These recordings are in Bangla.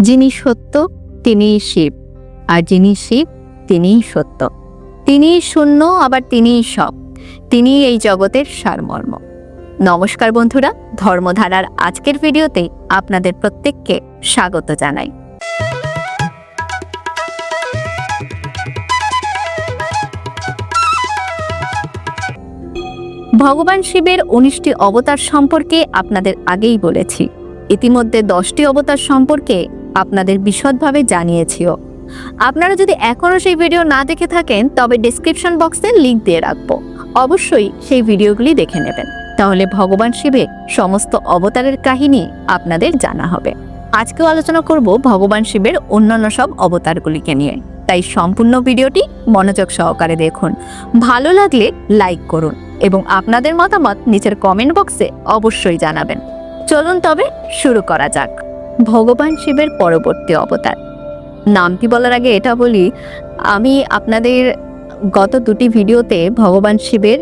যিনি সত্য, তিনিই শিব। আর যিনি শিব, তিনিই সত্য। তিনিই শূন্য, আবার তিনিই সব। তিনিই এই জগতের সারমর্ম। নমস্কার বন্ধুরা, ধর্মধারার আজকের ভিডিওতে আপনাদের প্রত্যেককে স্বাগত জানাই। ভগবান শিবের উনিশটি অবতার সম্পর্কে আপনাদের আগেই বলেছি। ইতিমধ্যে দশটি অবতার সম্পর্কে আপনাদের বিশদভাবে জানিয়েছিও। আপনারা যদি এখনও সেই ভিডিও না দেখে থাকেন, তবে ডিসক্রিপশন বক্সে লিংক দিয়ে রাখব। অবশ্যই সেই ভিডিওগুলি দেখে নেবেন। তাহলে ভগবান শিবের সমস্ত অবতারের কাহিনী আপনাদের জানা হবে। আজকেও আলোচনা করব ভগবান শিবের অন্যান্য সব অবতারগুলিকে নিয়ে। তাই সম্পূর্ণ ভিডিওটি মনোযোগ সহকারে দেখুন। ভালো লাগলে লাইক করুন এবং আপনাদের মতামত নিচের কমেন্ট বক্সে অবশ্যই জানাবেন। চলুন তবে শুরু করা যাক। ভগবান শিবের পরবর্তী অবতার। নামটি বলার আগে এটা বলি, আমি আপনাদের গত দুটি ভিডিওতে ভগবান শিবের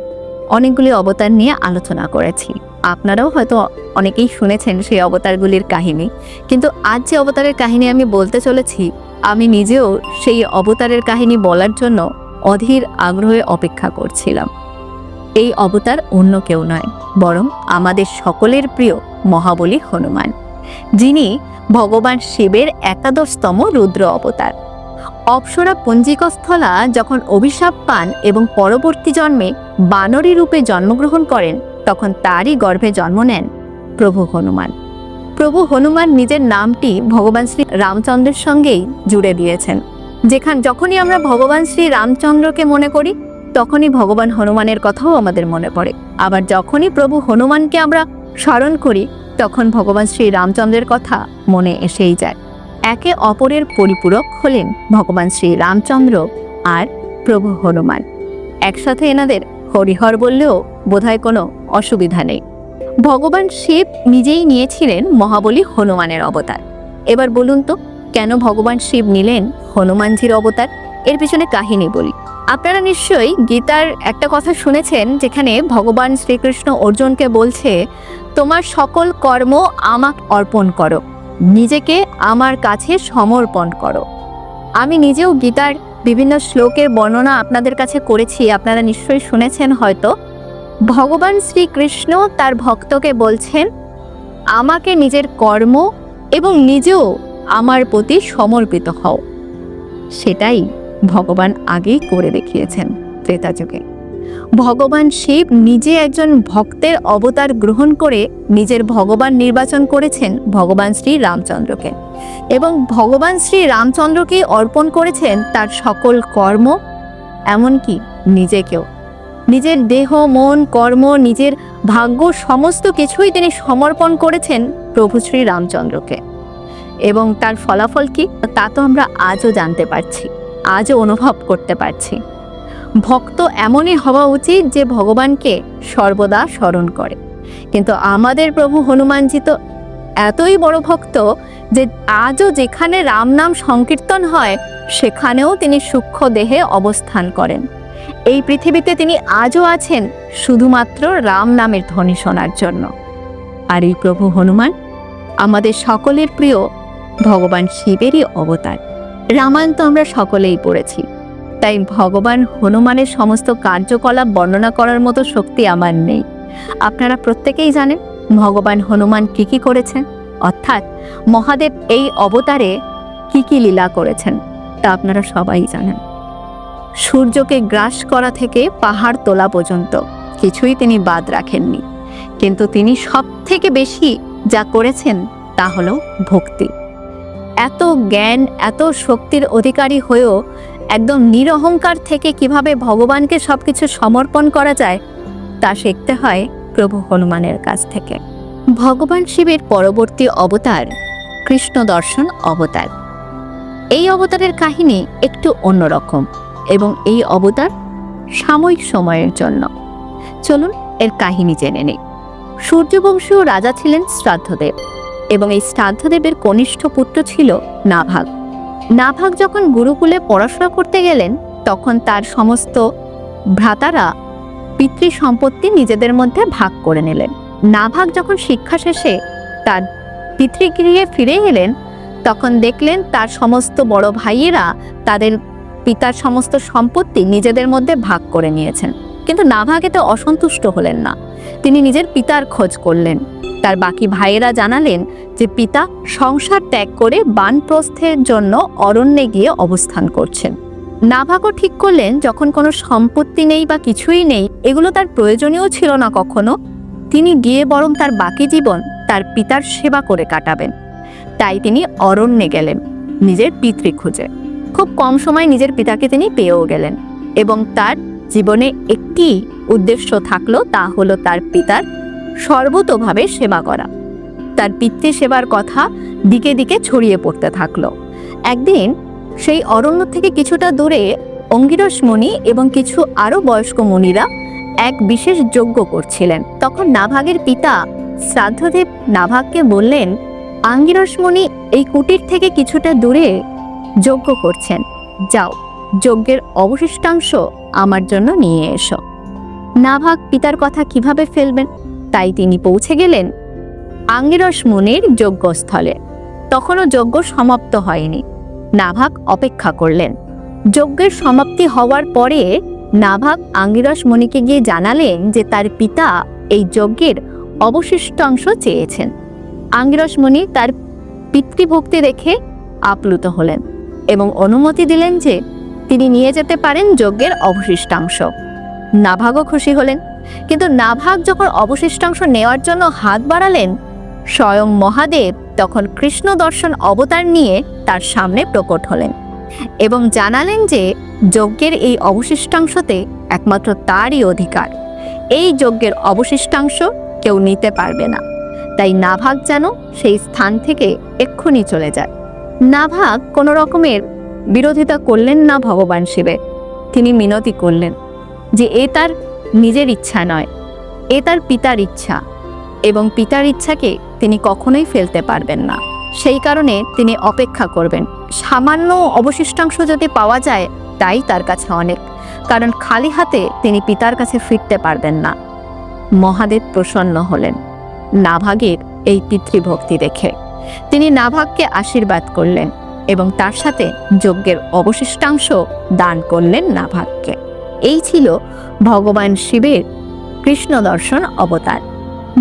অনেকগুলি অবতার নিয়ে আলোচনা করেছি। আপনারাও হয়তো অনেকেই শুনেছেন সেই অবতারগুলির কাহিনী। কিন্তু আজ যে অবতারের কাহিনী আমি বলতে চলেছি, আমি নিজেও সেই অবতারের কাহিনী বলার জন্য অধীর আগ্রহে অপেক্ষা করছিলাম। এই অবতার অন্য কেউ নয়, বরং আমাদের সকলের প্রিয় মহাবলী হনুমান। যিনি ভগবান শিবের একাদশতম রুদ্র অবতার। অপ্সরা পঞ্জিকস্থলা যখন অভিশাপ পান এবং পরবর্তী জন্মে বানরী রূপে জন্মগ্রহণ করেন, তখন তারই গর্ভে জন্ম নেন প্রভু হনুমান। প্রভু হনুমান নিজের নামটি ভগবান শ্রী রামচন্দ্রের সঙ্গেই জুড়ে দিয়েছেন। যেখান যখনই আমরা ভগবান শ্রী রামচন্দ্রকে মনে করি, তখনই ভগবান হনুমানের কথাও আমাদের মনে পড়ে। আবার যখনই প্রভু হনুমানকে আমরা স্মরণ করি তখন ভগবান শ্রী রামচন্দ্রের কথা মনে এসেই যায়। একে অপরের পরিপূরক হলেন ভগবান শ্রী রামচন্দ্র আর প্রভু হনুমান। একসাথে এনাদের হরিহর বললেও বোধহয় কোনো অসুবিধা নেই। ভগবান শিব নিজেই নিয়েছিলেন মহাবলী হনুমানের অবতার। এবার বলুন তো, কেন ভগবান শিব নিলেন হনুমানজির অবতার? এর পিছনে কাহিনী বলি। আপনারা নিশ্চয়ই গীতার একটা কথা শুনেছেন যেখানে ভগবান শ্রীকৃষ্ণ অর্জুনকে বলছে, তোমার সকল কর্ম আমাক অর্পণ করো, নিজেকে আমার কাছে সমর্পণ করো। আমি নিজেও গীতার বিভিন্ন শ্লোকের বর্ণনা আপনাদের কাছে করেছি, আপনারা নিশ্চয়ই শুনেছেন হয়তো। ভগবান শ্রীকৃষ্ণ তার ভক্তকে বলছেন, আমাকে নিজের কর্ম এবং নিজেও আমার প্রতি সমর্পিত হও। সেটাই ভগবান আগেই করে দেখিয়েছেন ত্রেতা যুগে। ভগবান শিব নিজে একজন ভক্তের অবতার গ্রহণ করে নিজের ভগবান নির্বাচন করেছেন ভগবান শ্রী রামচন্দ্রকে। এবং ভগবান শ্রী রামচন্দ্রকে অর্পণ করেছেন তার সকল কর্ম, এমনকি নিজেকেও। নিজের দেহ, মন, কর্ম, নিজের ভাগ্য, সমস্ত কিছুই তিনি সমর্পণ করেছেন প্রভু শ্রী রামচন্দ্রকে। এবং তার ফলাফল কি? তা তো আমরা আজও জানতে পারছি। আজও অনুভব করতে পারছি। ভক্ত এমনই হওয়া উচিত যে ভগবানকে সর্বদা স্মরণ করে। কিন্তু আমাদের প্রভু হনুমানজি তো এতই বড় ভক্ত যে আজও যেখানে রাম নাম সংকীর্তন হয়, সেখানেও তিনি সূক্ষ্ম দেহে অবস্থান করেন। এই পৃথিবীতে তিনি আজও আছেন শুধুমাত্র রাম নামের ধ্বনি শোনার জন্য। আর এই প্রভু হনুমান আমাদের সকলের প্রিয় ভগবান শিবেরই অবতার। রামায়ণ তো আমরা সকলেই পড়েছি। তাই ভগবান হনুমানের সমস্ত কার্যকলাপ বর্ণনা করার মতো শক্তি আমার নেই। আপনারা প্রত্যেকেই জানেন ভগবান হনুমান কি কি করেছেন। অর্থাৎ মহাদেব এই অবতারে কি কি লীলা করেছেন, তা আপনারা সবাই জানেন। সূর্যকে গ্রাস করা থেকে পাহাড় তোলা পর্যন্ত কিছুই তিনি বাদ রাখেননি। কিন্তু তিনি সব থেকে বেশি যা করেছেন তা হলো ভক্তি। এত জ্ঞান, এত শক্তির অধিকারী হয়েও একদম নিরহংকার থেকে কীভাবে ভগবানকে সবকিছু সমর্পণ করা যায়, তা শিখতে হয় প্রভু হনুমানের কাছ থেকে। ভগবান শিবের পরবর্তী অবতার কৃষ্ণ দর্শন অবতার। এই অবতারের কাহিনী একটু অন্যরকম এবং এই অবতার সাময়িক সময়ের জন্য। চলুন এর কাহিনী জেনে নেই। সূর্যবংশীয় রাজা ছিলেন শ্রাদ্ধদেব। এবং এই শ্রাদ্ধদেবের কনিষ্ঠ পুত্র ছিল নাভাগ। নাভাগ যখন গুরুকুলে পড়াশোনা করতে গেলেন, তখন তার সমস্ত ভ্রাতারা পিতৃ সম্পত্তি নিজেদের মধ্যে ভাগ করে নিলেন। নাভাগ যখন শিক্ষা শেষে তার পিতৃগৃহে ফিরে এলেন, তখন দেখলেন তার সমস্ত বড় ভাইয়েরা তাদের পিতার সমস্ত সম্পত্তি নিজেদের মধ্যে ভাগ করে নিয়েছেন। কিন্তু নাভাগ এতে অসন্তুষ্ট হলেন না। তিনি নিজের পিতার খোঁজ করলেন। তার বাকি ভাইয়েরা জানালেন যে পিতা সংসার ত্যাগ করে বানপ্রস্থের জন্য অরণ্যে গিয়ে অবস্থান করছেন। নাভাগও ঠিক করলেন, যখন কোনো সম্পত্তি নেই বা কিছুই নেই, এগুলো তার প্রয়োজনীয় ছিল না কখনো, তিনি গিয়ে বরং তার বাকি জীবন তার পিতার সেবা করে কাটাবেন। তাই তিনি অরণ্যে গেলেন, নিজের পিতৃ খুঁজে। খুব কম সময় নিজের পিতাকে তিনি পেয়েও গেলেন এবং তার জীবনে একটি উদ্দেশ্য থাকল, তা হলো তার পিতার সর্বতোভাবে সেবা করা। তার পিতৃ সেবার কথা দিকে দিকে ছড়িয়ে পড়তে থাকল। একদিন সেই অরণ্য থেকে কিছুটা দূরে অঙ্গিরস মুনি এবং কিছু আরও বয়স্ক মুনিরা এক বিশেষ যজ্ঞ করছিলেন। তখন নাভাগের পিতা শ্রাদ্ধদেব নাভাগকে বললেন আঙ্গিরস মুনি এই কুটির থেকে কিছুটা দূরে যজ্ঞ করছেন, যাও। যজ্ঞের অবশিষ্টাংশ আমার জন্য নিয়ে এসো। নাভাগ পিতার কথা কীভাবে ফেলবেন, তাই তিনি পৌঁছে গেলেন আঙ্গিরস মুনির যজ্ঞস্থলে। তখনও যজ্ঞ সমাপ্ত হয়নি। নাভাগ অপেক্ষা করলেন। যজ্ঞের সমাপ্তি হওয়ার পরে নাভাগ আঙ্গিরস মুনিকে গিয়ে জানালেন যে তার পিতা এই যজ্ঞের অবশিষ্টাংশ চেয়েছেন। আঙ্গিরস মুনি তার পিতৃভক্তি দেখে আপ্লুত হলেন এবং অনুমতি দিলেন যে তিনি নিয়ে যেতে পারেন যজ্ঞের অবশিষ্টাংশ। নাভাগও খুশি হলেন। কিন্তু নাভাগ যখন অবশিষ্টাংশ নেওয়ার জন্য হাত বাড়ালেন, স্বয়ং মহাদেব তখন কৃষ্ণ দর্শন অবতার নিয়ে তার সামনে প্রকট হলেন এবং জানালেন যে যজ্ঞের এই অবশিষ্টাংশতে একমাত্র তারই অধিকার। এই যজ্ঞের অবশিষ্টাংশ কেউ নিতে পারবে না। তাই নাভাগ যেন সেই স্থান থেকে এক্ষুনি চলে যায়। নাভাগ কোনো রকমের বিরোধিতা করলেন না ভগবান শিবের। তিনি মিনতি করলেন যে এ তার নিজের ইচ্ছা নয়, এ তার পিতার ইচ্ছা এবং পিতার ইচ্ছাকে তিনি কখনোই ফেলতে পারবেন না। সেই কারণে তিনি অপেক্ষা করবেন। সামান্য অবশিষ্টাংশ যদি পাওয়া যায়, তাই তার কাছে অনেক, কারণ খালি হাতে তিনি পিতার কাছে ফিরতে পারবেন না। মহাদেব প্রসন্ন হলেন। নাভাগের এই পিতৃভক্তি দেখে তিনি নাভাগকে আশীর্বাদ করলেন। এবং তার সাথে যজ্ঞের অবশিষ্টাংশ দান করলেন নাভাগকে। এই ছিল ভগবান শিবের কৃষ্ণ দর্শন অবতার।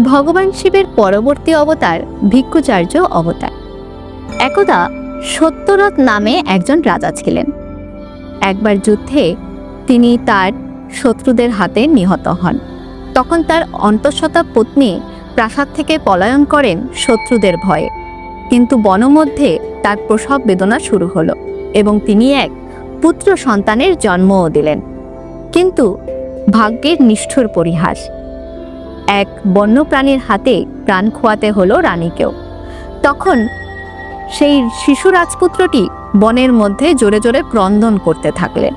ভগবান শিবের পরবর্তী অবতার ভিক্ষুচার্য অবতার। একদা সত্যরথ নামে একজন রাজা ছিলেন। একবার যুদ্ধে তিনি তার শত্রুদের হাতে নিহত হন। তখন তার অন্তঃসত্ত্বা পত্নী প্রাসাদ থেকে পলায়ন করেন শত্রুদের ভয়ে। কিন্তু বনমধ্যে তার প্রসব বেদনা শুরু হলো এবং তিনি এক পুত্র সন্তানের জন্মও দিলেন। কিন্তু ভাগ্যের নিষ্ঠুর পরিহাস। এক বন্যপ্রাণীর হাতে প্রাণ খোয়াতে হলো রানীকেও। তখন সেই শিশু রাজপুত্রটি বনের মধ্যে জোরে জোরে ক্রন্দন করতে থাকলেন।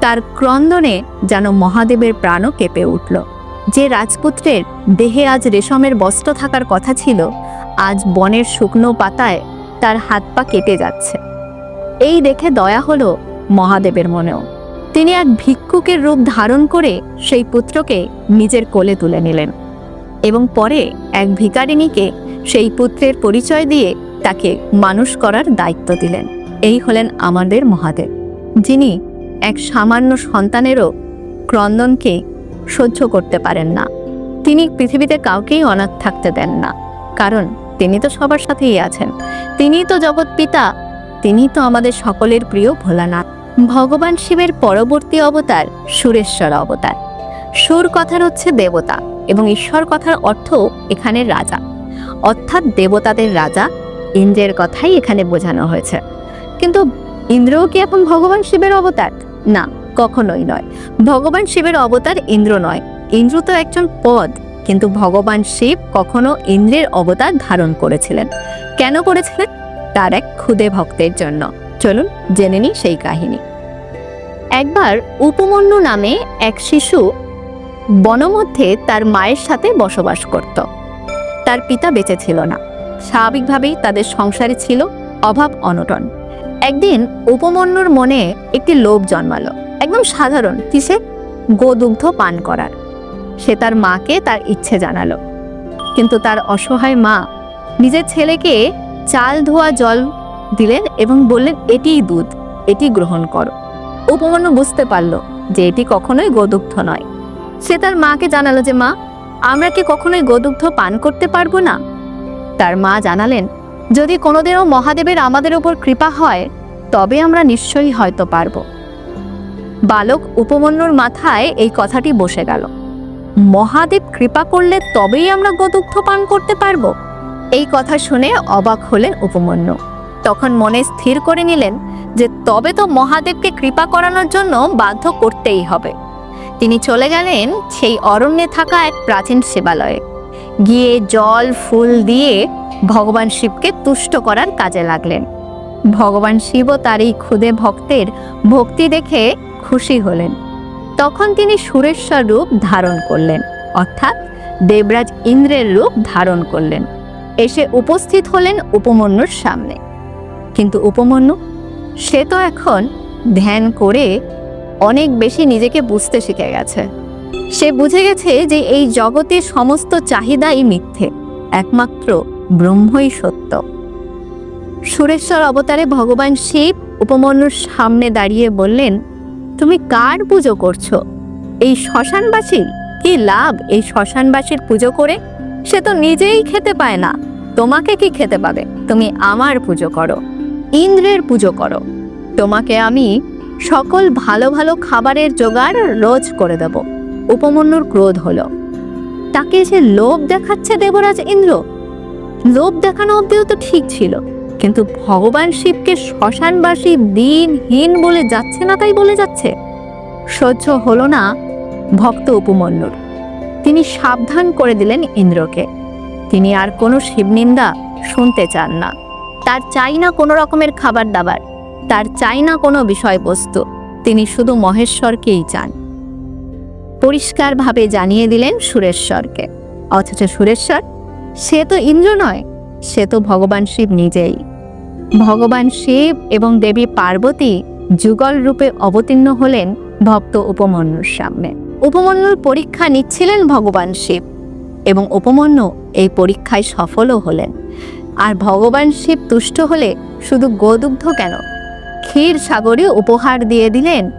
তার ক্রন্দনে যেন মহাদেবের প্রাণও কেঁপে উঠল। যে রাজপুত্রের দেহে আজ রেশমের বস্ত্র থাকার কথা ছিল আজ বনের শুকনো পাতায় তার হাত পা কেটে যাচ্ছে। এই দেখে দয়া হলো মহাদেবের মনেও। তিনি এক ভিক্ষুকের রূপ ধারণ করে সেই পুত্রকে নিজের কোলে তুলে নিলেন এবং পরে এক ভিকারিণীকে সেই পুত্রের পরিচয় দিয়ে তাকে মানুষ করার দায়িত্ব দিলেন। এই হলেন আমাদের মহাদেব, যিনি এক সামান্য সন্তানেরও ক্রন্দনকে সহ্য করতে পারেন না। তিনি পৃথিবীতে কাউকেই অনাথ থাকতে দেন না, কারণ তিনি তো সবার সাথেই আছেন। তিনিই তো জগৎ পিতা, তিনি তো আমাদের সকলের প্রিয় ভোলানাথ। ভগবান শিবের পরবর্তী অবতার সুরেশ্বর অবতার। সুর কথার হচ্ছে দেবতা এবং ঈশ্বর কথার অর্থ এখানে রাজা। অর্থাৎ দেবতাদের রাজা ইন্দ্রের কথাই এখানে বোঝানো হয়েছে। কিন্তু ইন্দ্রও কি এখন ভগবান শিবের অবতার? না, কখনোই নয়। ভগবান শিবের অবতার ইন্দ্র নয়। ইন্দ্র তো একজন পদ। কিন্তু ভগবান শিব কখনো ইন্দ্রের অবতার ধারণ করেছিলেন। কেন করেছিলেন? তার এক ক্ষুদে ভক্তের জন্য। চলুন জেনে নিই সেই কাহিনী। একবার উপমন্যু নামে এক শিশু বনমধ্যে তার মায়ের সাথে বসবাস করত। তার পিতা বেঁচে ছিল না। স্বাভাবিকভাবেই তাদের সংসারে ছিল অভাব অনটন। একদিন উপমন্যুর মনে একটি লোভ জন্মালো। একদম সাধারণ, কিসে? গোদুগ্ধ পান করার। সে তার মাকে তার ইচ্ছে জানালো। কিন্তু তার অসহায় মা নিজের ছেলেকে চাল ধোয়া জল দিলেন এবং বললেন, এটিই দুধ, এটি গ্রহণ করো। উপমান্য বুঝতে পারল যে এটি কখনোই গোদুগ্ধ নয়। সে তার মাকে জানালো যে, মা, আমরা কি কখনোই গোদুগ্ধ পান করতে পারব না? তার মা জানালেন, যদি কোনোদিনও মহাদেবের আমাদের উপর কৃপা হয়, তবে আমরা নিশ্চয়ই হয়তো পারব। বালক উপমন্যুর মাথায় এই কথাটি বসে গেল। মহাদেব কৃপা করলে তবেই আমরা গোদুগ্ধ পান করতে পারব। এই কথা শুনে অবাক হলেন উপমন্যু। তখন মনে স্থির করে নিলেন যে তবে তো মহাদেবকে কৃপা করানোর জন্য বাধ্য করতেই হবে। তিনি চলে গেলেন সেই অরণ্যে থাকা এক প্রাচীন শিবালয়ে। গিয়ে জল, ফুল দিয়ে ভগবান শিবকে তুষ্ট করার কাজে লাগলেন। ভগবান শিবও তার এই ক্ষুদে ভক্তের ভক্তি দেখে খুশি হলেন। তখন তিনি সুরেশ্বর রূপ ধারণ করলেন, অর্থাৎ দেবরাজ ইন্দ্রের রূপ ধারণ করলেন। এসে উপস্থিত হলেন উপমন্যুর সামনে। কিন্তু উপমন্যু, সে তো এখন ধ্যান করে অনেক বেশি নিজেকে বুঝতে শিখে গেছে। সে বুঝে গেছে যে এই জগতে সমস্ত চাহিদাই মিথ্যে, একমাত্র ব্রহ্মই সত্য। সুরেশ্বর অবতারে ভগবান শিব উপমন্যুর সামনে দাঁড়িয়ে বললেন তুমি কার পুজো করছ? এই শ্মশানবাসীর? কি লাভ এই শ্মশানবাসীর পুজো করে? সে তো নিজেই খেতে পায় না। তোমাকে কি খেতে পাবে? তুমি আমার পুজো করো। ইন্দ্রের পুজো করো। তোমাকে আমি সকল ভালো ভালো খাবারের জোগাড় রোজ করে দেব। উপমন্যুর ক্রোধ হলো। তাকে সে লোভ দেখাচ্ছে দেবরাজ ইন্দ্র? লোভ দেখানো অব্দিও তো ঠিক ছিল। কিন্তু ভগবান শিবকে শ্মশানবাসী দিনহীন বলে যাচ্ছে না তাই বলে যাচ্ছে? সহ্য হলো না ভক্ত উপমন্যুর। তিনি সাবধান করে দিলেন ইন্দ্রকে। তিনি আর কোনো শিবনিন্দা শুনতে চান না। তার চাই না কোনো রকমের খাবার দাবার। তার চাই না কোনো বিষয়বস্তু। তিনি শুধু মহেশ্বরকেই চান। পরিষ্কারভাবে জানিয়ে দিলেন সুরেশ্বরকে। অথচ সুরেশ্বর, সে তো ইন্দ্র নয়, সে তো ভগবান শিব নিজেই। ভগবান শিব এবং দেবী পার্বতী যুগল রূপে অবতীর্ণ হলেন ভক্ত উপমন্যুর সামনে। উপমন্যুর পরীক্ষা নিচ্ছিলেন ভগবান শিব এবং উপমন্যু এই পরীক্ষায় সফলও হলেন। আর ভগবান শিব তুষ্ট হলে শুধু গোদুগ্ধ কেন? ক্ষীর সাগরে উপহার দিয়ে দিলেন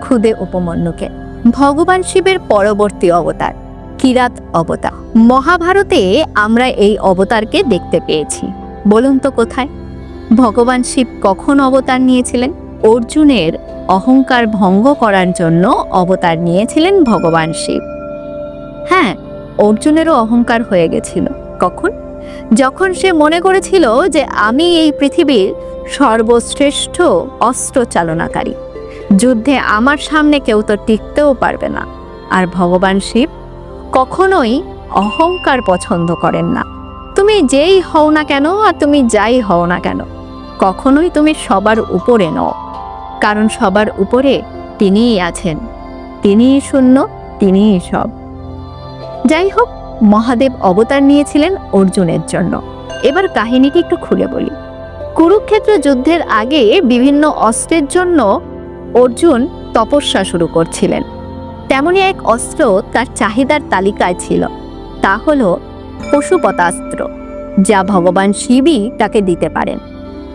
ক্ষুদে উপমন্যুকে। ভগবান শিবের পরবর্তী অবতার কিরাত অবতার মহাভারতে আমরা এই অবতারকে দেখতে পেয়েছি। বলুন তো কোথায়? ভগবান শিব কখন অবতার নিয়েছিলেন? অর্জুনের অহংকার ভঙ্গ করার জন্য অবতার নিয়েছিলেন ভগবান শিব। হ্যাঁ অর্জুনেরও অহংকার হয়ে গেছিল। কখন? যখন সে মনে করেছিল যে আমি এই পৃথিবীর সর্বশ্রেষ্ঠ অস্ত্র চালনাকারী। যুদ্ধে আমার সামনে কেউ তো টিকতেও পারবে না। আর ভগবান শিব কখনোই অহংকার পছন্দ করেন না। তুমি যেই হও না কেন আর তুমি যাই হও না কেন? কখনোই তুমি সবার উপরে নও। কারণ সবার উপরে তিনিই আছেন। তিনিই শূন্য, তিনিই সব। যাই হোক, মহাদেব অবতার নিয়েছিলেন অর্জুনের জন্য। এবার কাহিনীটি একটু খুলে বলি। কুরুক্ষেত্র যুদ্ধের আগে বিভিন্ন অস্ত্রের জন্য অর্জুন তপস্যা শুরু করছিলেন। তেমনই এক অস্ত্র তার চাহিদার তালিকায় ছিল। তা হলো পশুপতাস্ত্র, যা ভগবান শিবই তাকে দিতে পারেন।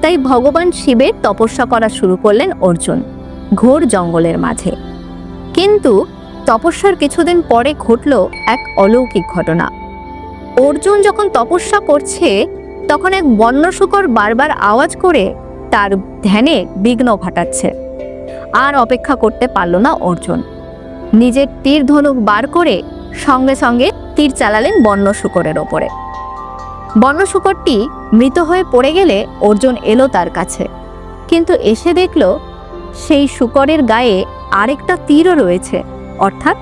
তাই ভগবান শিবের তপস্যা করা শুরু করলেন অর্জুন, ঘোর জঙ্গলের মাঝে। কিন্তু তপস্যার কিছুদিন পরে ঘটল এক অলৌকিক ঘটনা। অর্জুন যখন তপস্যা করছে, তখন এক বন্য শুকর বারবার আওয়াজ করে তার ধ্যানে বিঘ্ন ঘটাচ্ছে। আর অপেক্ষা করতে পারল না অর্জুন। নিজের তীর ধনুক বার করে সঙ্গে সঙ্গে তীর চালালেন বন্য শুকরের ওপরে। বন্য শুকরটি মৃত হয়ে পড়ে গেলে অর্জুন এলো তার কাছে। কিন্তু এসে দেখল সেই শুকরের গায়ে আরেকটা তীরও রয়েছে। অর্থাৎ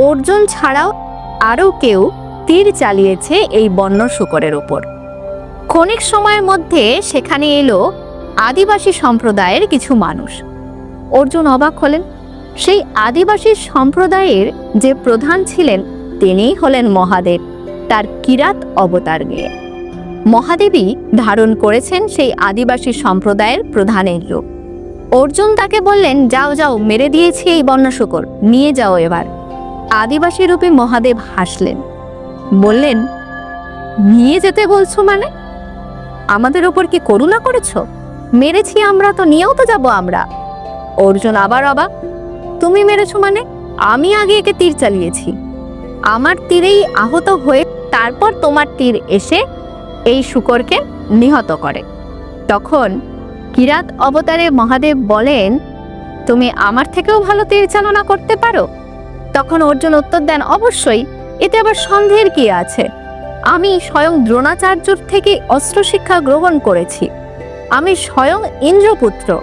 অর্জুন ছাড়াও আরও কেউ তীর চালিয়েছে এই বন্য শুকরের ওপর। ক্ষণিক সময়ের মধ্যে সেখানে এলো আদিবাসী সম্প্রদায়ের কিছু মানুষ। অর্জুন অবাক হলেন। সেই আদিবাসী সম্প্রদায়ের যে প্রধান ছিলেন তিনিই হলেন মহাদেব, তার কিরাত অবতার নিয়ে মহাদেবী ধারণ করেছেন সেই আদিবাসী সম্প্রদায়ের প্রধানের রূপ। অর্জুন তাকে বললেন, যাও যাও, মেরে দিয়েছি এই বন্যশকর নিয়ে যাও এবার। আদিবাসী রূপে মহাদেব হাসলেন। বললেন, নিয়ে যেতে বলছো মানে? আমাদের ওপর কি করুণা করেছ? মেরেছি আমরা তো, নিয়েও তো যাব আমরা। অর্জুন আবার অবাক, তুমি মেরেছো মানে? আমি আগে একে তীর চালিয়েছি। আমার তীরেই আহত হয়ে তারপর তোমার তীর এসে এই শুকরকে নিহত করে। তখন কিরাত অবতারে মহাদেব বলেন, তুমি আমার থেকেও ভালো তীর চালনা করতে পারো? তখন অর্জুন উত্তর দেন, অবশ্যই, এতে আবার সন্দেহের কি আছে? আমি স্বয়ং দ্রোণাচার্যর থেকে অস্ত্র শিক্ষা গ্রহণ করেছি। আমি স্বয়ং ইন্দ্রপুত্র।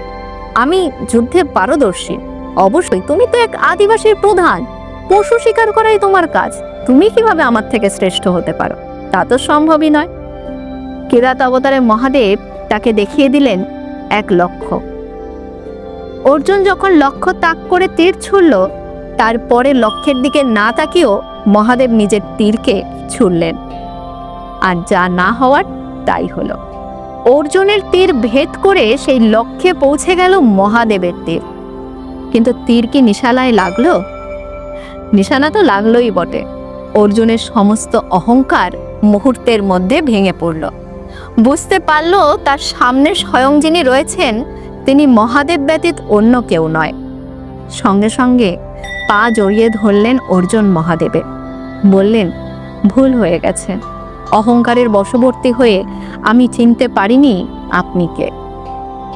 আমি যুদ্ধে পারদর্শী। অবশ্যই, তুমি তো এক আদিবাসীর প্রধান। পশু শিকার করাই তোমার কাজ। তুমি কীভাবে আমার থেকে শ্রেষ্ঠ হতে পারো? তা তো সম্ভবই নয়। কিরাত অবতারে মহাদেব তাকে দেখিয়ে দিলেন এক লক্ষ্য। অর্জুন যখন লক্ষ্য তাক করে তীর ছুড়ল তারপরে লক্ষ্যের দিকে না তাকিয়েও মহাদেব নিজের তীরকে ছুড়লেন। আর যা না হওয়ার তাই হলো। অর্জুনের তীর ভেদ করে সেই লক্ষ্যে পৌঁছে গেল মহাদেবের তীর। কিন্তু তীর কি নিশালায় লাগল? নিশানা তো লাগলোই বটে। অর্জুনের সমস্ত অহংকার মুহূর্তের মধ্যে ভেঙে পড়ল। বুঝতে পারল তার সামনে স্বয়ং যিনি রয়েছেন, তিনি মহাদেব ব্যতীত অন্য কেউ নয়। সঙ্গে সঙ্গে পা জড়িয়ে ধরলেন অর্জুন মহাদেবে। বললেন, ভুল হয়ে গেছে। অহংকারের বশবর্তী হয়ে আমি চিনতে পারিনি আপনি কে।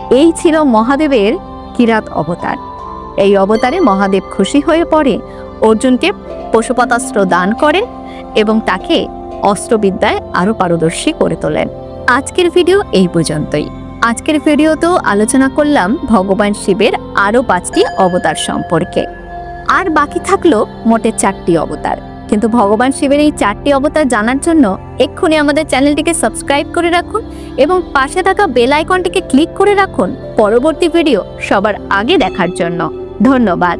এই ছিল মহাদেবের কিরাত অবতার। এই অবতারে মহাদেব খুশি হয়ে পড়ে অর্জুনকে পশুপতাস্ত্র দান করেন এবং তাকে অস্ত্রবিদ্যায় আরও পারদর্শী করে তোলেন। আজকের ভিডিও এই পর্যন্তই। আজকের ভিডিওতেও আলোচনা করলাম ভগবান শিবের আরও পাঁচটি অবতার সম্পর্কে। আর বাকি থাকল মোটে চারটি অবতার। কিন্তু ভগবান শিবের এই চারটি অবতার জানার জন্য এক্ষুনি আমাদের চ্যানেলটিকে সাবস্ক্রাইব করে রাখুন এবং পাশে থাকা বেল আইকনটিকে ক্লিক করে রাখুন পরবর্তী ভিডিও সবার আগে দেখার জন্য। ধন্যবাদ।